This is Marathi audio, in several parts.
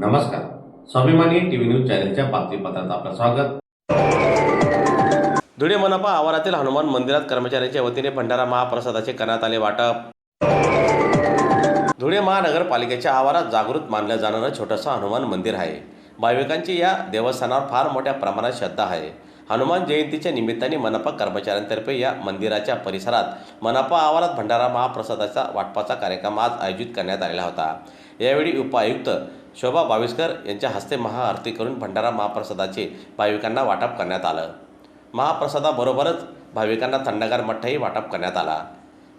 नमस्कार. स्वाभिमानी टीव्ही न्यूज चॅनलच्या बातमीपत्रात आपलं स्वागत. धुळे मनपा आवारातील हनुमान मंदिरात कर्मचाऱ्यांच्या वतीने भंडारा महाप्रसादाचे करण्यात आले वाटप. धुळे महानगरपालिकेच्या आवारात जागृत मानलं जाणारं छोटंसं हनुमान मंदिर आहे. भाविकांची या देवस्थानावर फार मोठ्या प्रमाणात श्रद्धा आहे. हनुमान जयंतीच्या निमित्ताने मनपा कर्मचाऱ्यांतर्फे या मंदिराच्या परिसरात मनपा आवारात भंडारा महाप्रसादाचा वाटपाचा कार्यक्रम आज आयोजित करण्यात आलेला होता. यावेळी उपायुक्त शोभा बाविस्कर यांच्या हस्ते महाआरती करून भंडारा महाप्रसादाचे भाविकांना वाटप करण्यात आलं. महाप्रसादाबरोबरच भाविकांना थंडगार मठ्ठाही वाटप करण्यात आला.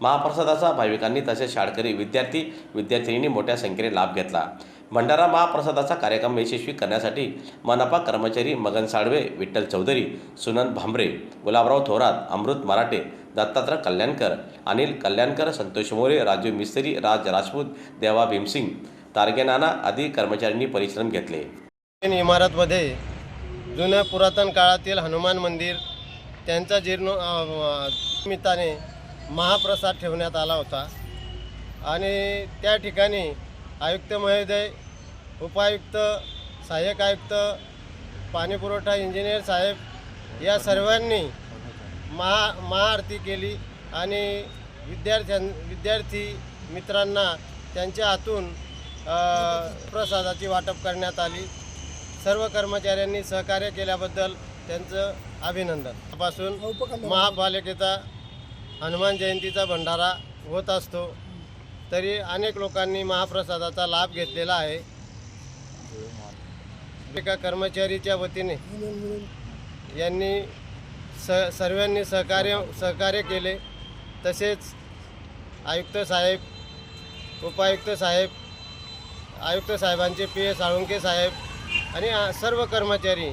महाप्रसादाचा भाविकांनी तसेच शाळकरी विद्यार्थी विद्यार्थिनींनी मोठ्या संख्येने लाभ घेतला. भंडारा महाप्रसादाचा कार्यक्रम यशस्वी करण्यासाठी मनपा कर्मचारी मगन साळवे विठ्ठल चौधरी सुनंद भांबरे गुलाबराव थोरात अमृत मराठे दत्तात्रय कल्याणकर अनिल कल्याणकर संतोष मोरे राजू मिस्त्री राज राजपूत देवा भीमसिंग तारगेनाना आदी कर्मचाऱ्यांनी परिश्रम घेतले. इमारतमध्ये जुन्या पुरातन काळातील हनुमान मंदिर त्यांचा जीर्ण निमित्ताने महाप्रसाद ठेवण्यात आला होता. आणि त्या ठिकाणी आयुक्त महोदय उपायुक्त सहाय्यक आयुक्त पाणीपुरवठा इंजिनियर साहेब या सर्वांनी महा महाआरती केली आणि विद्यार्थ्यां विद्यार्थी मित्रांना त्यांच्या हातून प्रसादाची वाटप करण्यात आली. सर्व कर्मचाऱ्यांनी सहकार्य केल्याबद्दल त्यांचं अभिनंदन. पासून महापालिकेचा हनुमान जयंतीचा भंडारा होत असतो. तरी अनेक लोकांनी महाप्रसादाचा लाभ घेतलेला आहे. एका कर्मचारीच्या वतीने यांनी स सर्वांनी सहकार्य सहकार्य केले. तसेच आयुक्त साहेब उपायुक्त साहेब आयुक्त साहेबांचे पी एस साळुंके साहेब आणि सर्व कर्मचारी.